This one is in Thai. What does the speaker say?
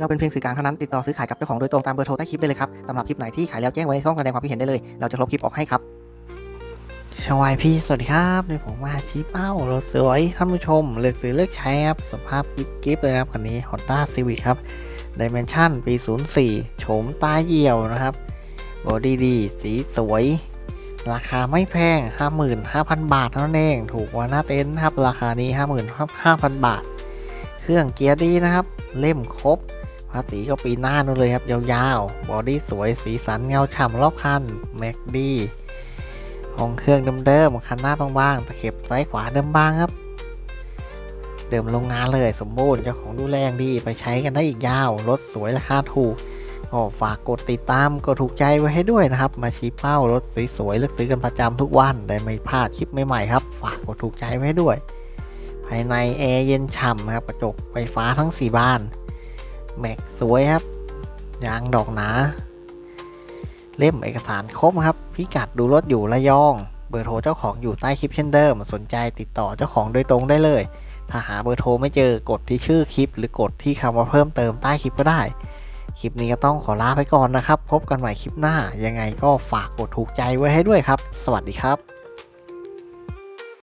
เราเป็นเพียงสื่อกลางเท่านั้นติดต่อซื้อขายกับเจ้าของโดยตรงตามเบอร์โทรใต้คลิปได้เลยครับสำหรับคลิปไหนที่ขายแล้วแจ้งไว้ในช่องแสดงความคิดเห็นได้เลย เราจะลบคลิปออกให้ครับสวัสดีพี่ สวัสดีครับนี่ผมมาชี้เป้ารถสวยท่านผู้ชม เลือกซื้อเลือกใช้ครับสภาพกิ๊บกิ๊บเลยนะครับคันนี้ Honda Civic ครับ Dimension ปี 04 โฉมตาเหี่ยวนะครับบอดี้ดี สีสวย ราคาไม่แพง 55,000 บาทเท่านั้นเอง ถูกกว่าหน้าเต็นท์ครับ ราคานี้ 55,000 บาท เครื่องเกียร์ดีนะครับ เล่มครบ ภาษีก็ปีหน้านู่นเลยครับ ยาวๆ บอดี้สวยสีสันเงาฉ่ำรอบคันแม็กดีห้องเครื่องเดิมๆคันหน้าบางๆตะเข็บซ้ายขวาเดิมบางครับ เดิมโรงงานเลยสมบูรณ์เจ้าของดูแลอย่างดีไปใช้กันได้อีกยาว รถสวยราคาถูกก็ฝากกดติดตามกดถูกใจไว้ให้ด้วยนะครับ มาชี้เป้ารถสวยๆเลือกซื้อกันประจำทุกวันได้ไม่พลาดคลิปใหม่ๆครับ ฝากกดถูกใจไว้ให้ด้วย ภายในแอร์เย็นฉ่ำนะครับกระจกไฟฟ้าทั้ง 4 บาน แม็กสวยครับ ยางดอกหนา เล่มเอกสารครบครับ พิกัดดูรถอยู่ระยอง เบอร์โทรเจ้าของอยู่ใต้คลิปเช่นเดิม สนใจติดต่อเจ้าของโดยตรงได้เลย ถ้าหาเบอร์โทรไม่เจอกดที่ชื่อคลิป หรือกดที่คำว่าเพิ่มเติมใต้คลิปก็ได้ คลิปนี้ก็ต้องขอลาไปก่อนนะครับ พบกันใหม่คลิปหน้า ยังไงก็ฝากกดถูกใจไว้ให้ด้วยครับ สวัสดีครับ